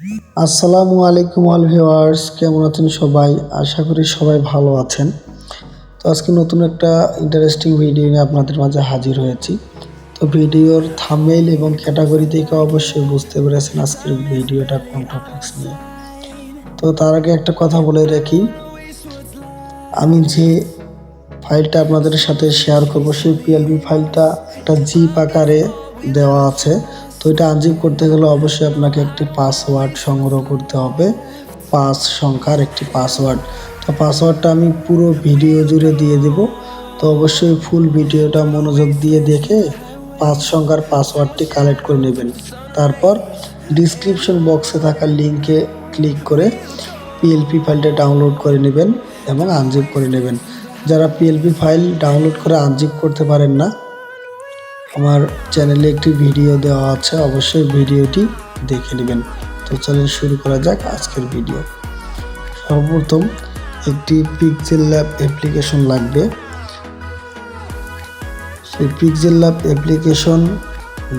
আসসালামু আলাইকুম all viewers, কেমন আছেন সবাই? আশা করি সবাই ভালো আছেন। তো আজকে নতুন একটা ইন্টারেস্টিং ভিডিও নিয়ে আপনাদের মাঝে হাজির হয়েছি। তো ভিডিওর থামেল এবং ক্যাটাগরি থেকে অবশ্যই বুঝতে পেরেছেন আজকের ভিডিওটা কোন টপিক্স নিয়ে। তো তার আগে একটা কথা বলে রাখি। আমি যে ফাইলটা আপনাদের সাথে শেয়ার করব, সেই পিএলবি ফাইলটা একটা জিপ আকারে দেওয়া আছে। তো এটা আনজিপ করতে গেলে অবশ্যই আপনাকে একটি পাসওয়ার্ড সংগ্রহ করতে হবে। পাঁচ সংখ্যার একটি পাসওয়ার্ড তো পাসওয়ার্ডটা আমি পুরো ভিডিও জুড়ে দিয়ে দেব। তো অবশ্যই ফুল ভিডিওটা মনোযোগ দিয়ে দেখে পাঁচ সংখ্যার পাসওয়ার্ডটি কালেক্ট করে নেবেন। তারপর ডিসক্রিপশন বক্সে থাকা লিঙ্কে ক্লিক করে পিএলপি ফাইলটা ডাউনলোড করে নেবেন এবং আনজিপ করে নেবেন। যারা পিএলপি ফাইল ডাউনলোড করে আনজিপ করতে পারেন না আমার চ্যানেলে একটি ভিডিও দেওয়া আছে, অবশ্যই ভিডিওটি দেখে নেবেন। তো চলেন শুরু করা যাক আজকের ভিডিও সর্বপ্রথম একটি পিকজেল ল্যাব অ্যাপ্লিকেশন লাগবে। সেই পিকজেল ল্যাব অ্যাপ্লিকেশন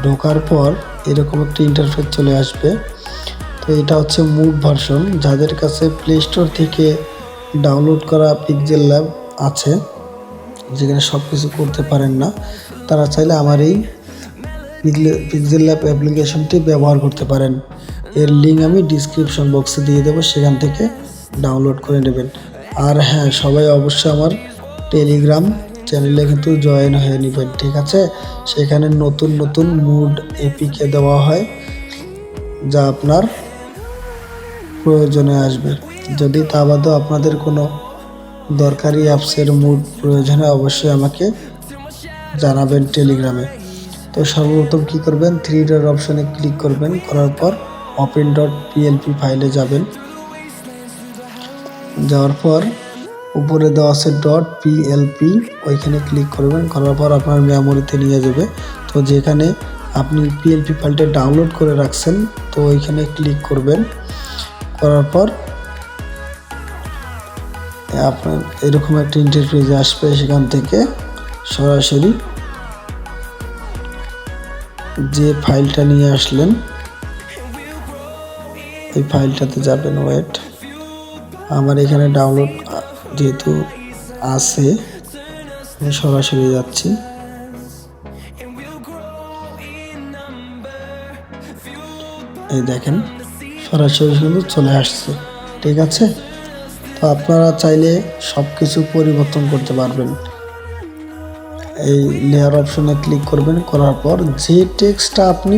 ঢোকার পর এরকম একটি ইন্টারফেস চলে আসবে। তো এটা হচ্ছে মুভ ভার্সন যাদের কাছে প্লে স্টোর থেকে ডাউনলোড করা পিকজেল ল্যাব আছে। যেখানে সব কিছু করতে পারেন না, তারা চাইলে আমার এই পিক্সেল ল্যাব অ্যাপ্লিকেশনটি ব্যবহার করতে পারেন। এর লিঙ্ক আমি ডিসক্রিপশন বক্সে দিয়ে দেবো, সেখান থেকে ডাউনলোড করে নেবেন। আর হ্যাঁ সবাই অবশ্যই আমার টেলিগ্রাম চ্যানেলে কিন্তু জয়েন হয়ে নেবেন, ঠিক আছে? সেখানে নতুন নতুন মুড এপিকে দেওয়া হয়, যা আপনার প্রয়োজনে আসবে। যদি তা বাদেও আপনাদের কোনো দরকারি অ্যাপসের মুড প্রয়োজনে অবশ্যই আমাকে জানাবেন টেলিগ্রামে। তো সর্বপ্রথম কী করবেন? থ্রি ডট অপশানে ক্লিক করবেন। করার পর ওপেন ডট পিএলপি ফাইলে যাবেন। যাওয়ার পর উপরে দেওয়া আছে ডট পিএলপি ওইখানে ক্লিক করবেন। করার পর আপনার মেমোরিতে নিয়ে যাবে। তো যেখানে আপনি পিএলপি ফাইলটা ডাউনলোড করে রাখছেন, তো ওইখানে ক্লিক করবেন। করার পর আপনার এরকম একটা ইন্টারফেসে আসবে সেখান থেকে সরাসরি যে ফাইলটা নিয়ে আসলেন, এই ফাইলটাতে যাবেন ওয়েট আমার এখানে ডাউনলোড যেহেতু আছে, আমি সরাসরি যাচ্ছি। এই দেখেন, সরাসরি কিন্তু চলে আসছে, ঠিক আছে? তো আপনারা চাইলে সব কিছু পরিবর্তন করতে পারবেন। এই লেয়ার অপশনে ক্লিক করবেন, করার পর যে টেক্সটটা আপনি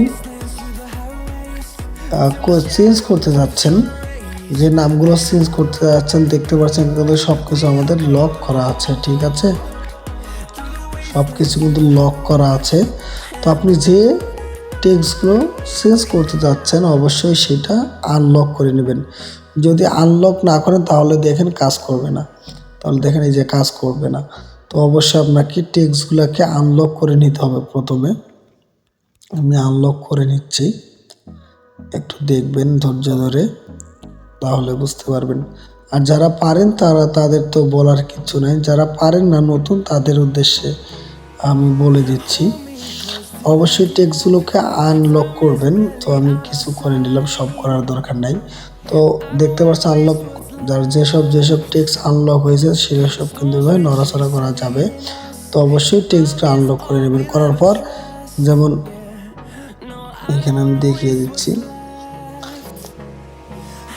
চেঞ্জ করতে যাচ্ছেন, যে নামগুলো চেঞ্জ করতে যাচ্ছেন, দেখতে পাচ্ছেন কিন্তু সব কিছু আমাদের লক করা আছে, ঠিক আছে? সব কিছু কিন্তু লক করা আছে। তো আপনি যে টেক্সটগুলো চেঞ্জ করতে যাচ্ছেন, অবশ্যই সেটা আনলক করে নেবেন। যদি আনলক না করেন, তাহলে দেখেন কাজ করবে না। তাহলে দেখেন এই যে কাজ করবে না। তো অবশ্যই আপনাকে টেক্সটগুলোকে আনলক করে নিতে হবে প্রথমে। আমি আনলক করে নিচ্ছি। একটু দেখবেন ধৈর্য ধরে, তাহলে বুঝতে পারবেন। আর যারা পারেন, তারা, তাদের তো বলার কিছু নাই। যারা পারেন না নতুন, তাদের উদ্দেশ্যে আমি বলে দিচ্ছি। অবশ্যই টেক্সটগুলোকে আনলক করবেন। তো আমি কিছু করে নিলাম, সব করার দরকার নাই। তো দেখতে পাচ্ছেন আনলক যার যেসব যেসব টেক্সট আনলক হয়েছে, সেসব কিন্তু এভাবে নড়াচড়া করা যাবে। তো অবশ্যই টেক্সটটা আনলক করে নেবেন। করার পর যেমন এখানে আমি দেখিয়ে দিচ্ছি।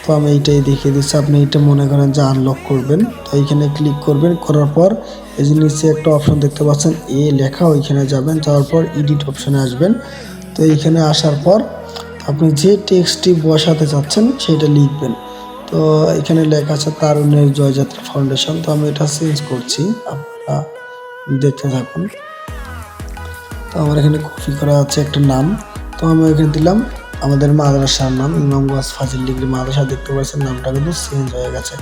তো আমি এইটাই দেখিয়ে দিচ্ছি। আপনি এইটা মনে করেন যে আনলক করবেন। তো এইখানে ক্লিক করবেন। করার পর এই যে নিচে একটা অপশন দেখতে পাচ্ছেন, এ লেখা ওইখানে যাবেন। যাওয়ার পর এডিট অপশানে আসবেন। তো এইখানে আসার পর আপনি যে টেক্সটটি বসাতে চাচ্ছেন, সেটা লিখবেন। তো এখানে লেখা আছে তারুণের জয়যাত্রা ফাউন্ডেশন। তো আমি এটা চেঞ্জ করছি, আপনারা দেখতে থাকুন। তো আমার এখানে কপি করা আছে একটা নাম। তো আমি এখানে দিলাম, আমাদের মাদ্রাসার নাম ইমামগঞ্জ ফাজিল ডিগ্রি মাদ্রাসা, দেখতে পাচ্ছেন নামটা কিন্তু চেঞ্জ হয়ে গেছে।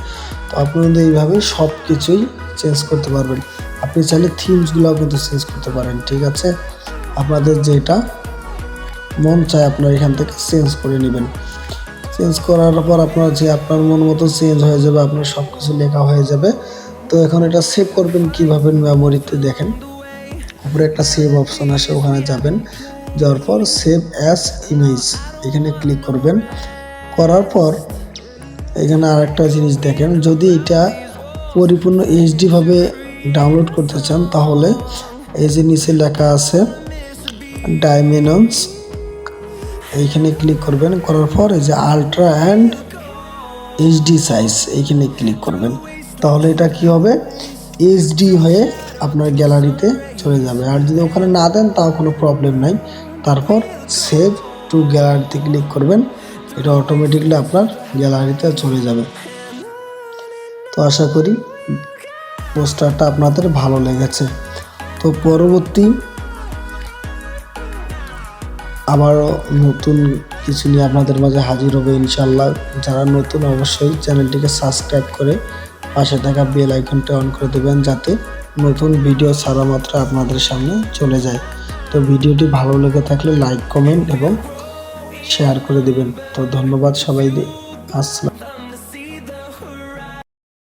তো আপনি কিন্তু এইভাবে সব কিছুই চেঞ্জ করতে পারবেন। আপনি চাইলে থিমসগুলোও কিন্তু চেঞ্জ করতে পারেন, ঠিক আছে? আপনাদের যেটা মন চায় আপনার এখান থেকে চেঞ্জ করে নেবেন। চেঞ্জ করার পর আপনার যে আপনার মন মতো চেঞ্জ হয়ে যাবে, আপনার সব কিছু লেখা হয়ে যাবে। তো এখন এটা সেভ করবেন কীভাবে মেমোরিতে দেখেন। উপরে একটা সেভ অপশন আসে, ওখানে যাবেন। যাওয়ার পর সেভ অ্যাস ইমেজ এখানে ক্লিক করবেন। করার পর এখানে আর একটা জিনিস দেখেন, যদি এটা পরিপূর্ণ এইচডি ভাবে ডাউনলোড করতে চান, তাহলে এই যে নিচে লেখা আছে ডাইমেনন্স এইখানে ক্লিক করবেন, করার পর এই যে আলট্রা অ্যান্ড এইচডি সাইজ এইখানে ক্লিক করবেন। তাহলে এটা কি হবে? এইচডি হয়ে আপনার গ্যালারিতে চলে যাবে। আর যদি ওখানে না দেন, তাও কোনো প্রবলেম নাই। তারপর সেভ টু গ্যালারিতে ক্লিক করবেন। এটা অটোমেটিকলি আপনার গ্যালারিতে চলে যাবে। তো আশা করি পোস্টারটা আপনাদের ভালো লেগেছে। তো পরবর্তী আবারও নতুন কিছু নিয়ে আপনাদের মাঝে হাজির হবে ইনশাল্লাহ যারা নতুন অবশ্যই চ্যানেলটিকে সাবস্ক্রাইব করে পাশে থাকা বেল আইকনটা অন করে দেবেন যাতে নতুন ভিডিও ছাড়া মাত্র আপনাদের সামনে চলে যায়। তো ভিডিওটি ভালো লেগে থাকলে লাইক, কমেন্ট এবং শেয়ার করে দেবেন। তো ধন্যবাদ সবাই আসসালাম।